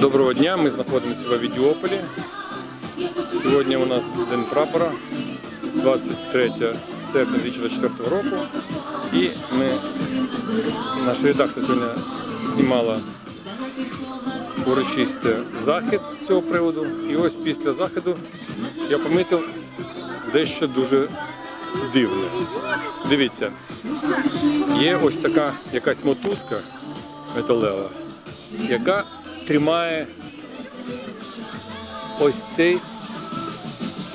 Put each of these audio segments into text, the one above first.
Доброго дня, ми знаходимося в Авідіополі. Сьогодні у нас День прапора, 23 серпня 2024 року. І ми, наша редакція сьогодні знімала урочистий захід з цього приводу. І ось після заходу я помітив дещо дуже дивне. Дивіться, є ось така якась мотузка металева, яка тримає ось цей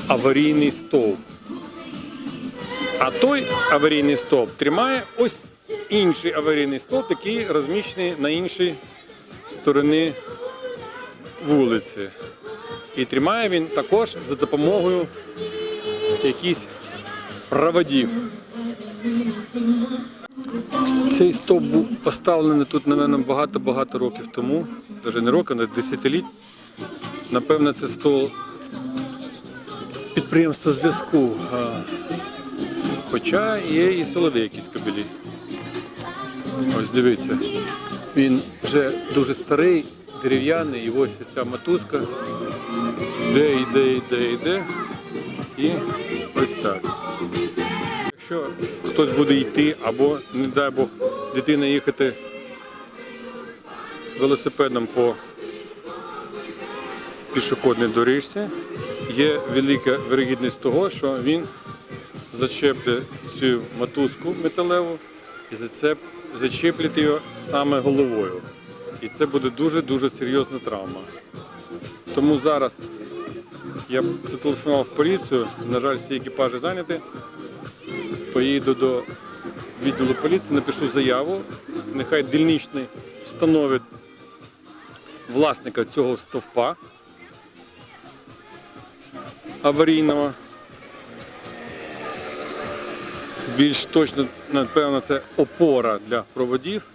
аварійний стовп. А той аварійний стовп тримає ось інший аварійний стовп, який розміщений на іншій стороні вулиці. І тримає він також за допомогою якихось проводів. Цей стовп був поставлений тут, напевно, багато-багато років тому, навіть не років, а десятиліть. Напевно, це стол підприємства зв'язку. Хоча є і силові якісь кабелі. Ось дивіться. Він вже дуже старий, дерев'яний, і ось ця мотузка. Йде, йде, йде, йде. Хтось буде йти або, не дай Бог, дитина їхати велосипедом по пішохідній доріжці, є велика вирогідність того, що він зачеплять цю мотузку металеву і зачеплять її саме головою. І це буде дуже-дуже серйозна травма. Тому зараз я зателефонував в поліцію, на жаль, всі екіпажі зайняті. Поїду до відділу поліції, напишу заяву, нехай дільничний встановить власника цього стовпа аварійного. Більш точно, напевно, це опора для проводів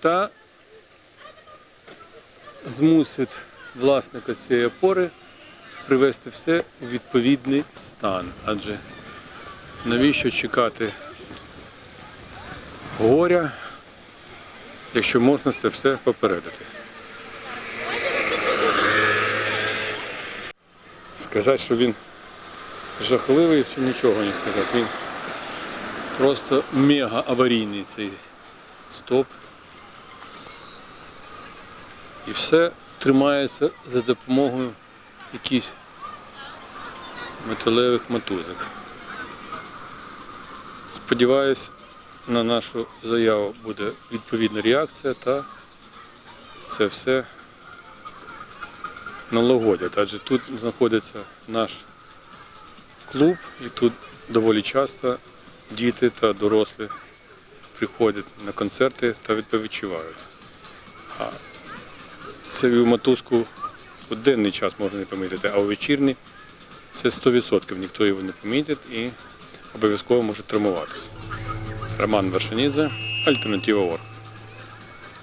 та змусить власника цієї опори привести все у відповідний стан. Адже навіщо чекати горя, якщо можна це все попередити? Сказати, що він жахливий, ще нічого не сказати. Він просто мега аварійний цей стоп. І все тримається за допомогою якихось металевих мотузок. Сподіваюсь, на нашу заяву буде відповідна реакція та це все налагодять. Адже тут знаходиться наш клуб і тут доволі часто діти та дорослі приходять на концерти та відпочивають. А в мотузку у денний час можна не помітити, а у вечірній це 100% ніхто його не помітить і обов'язково можуть травмуватися. Роман Вершинідзе, Альтернатива Орг.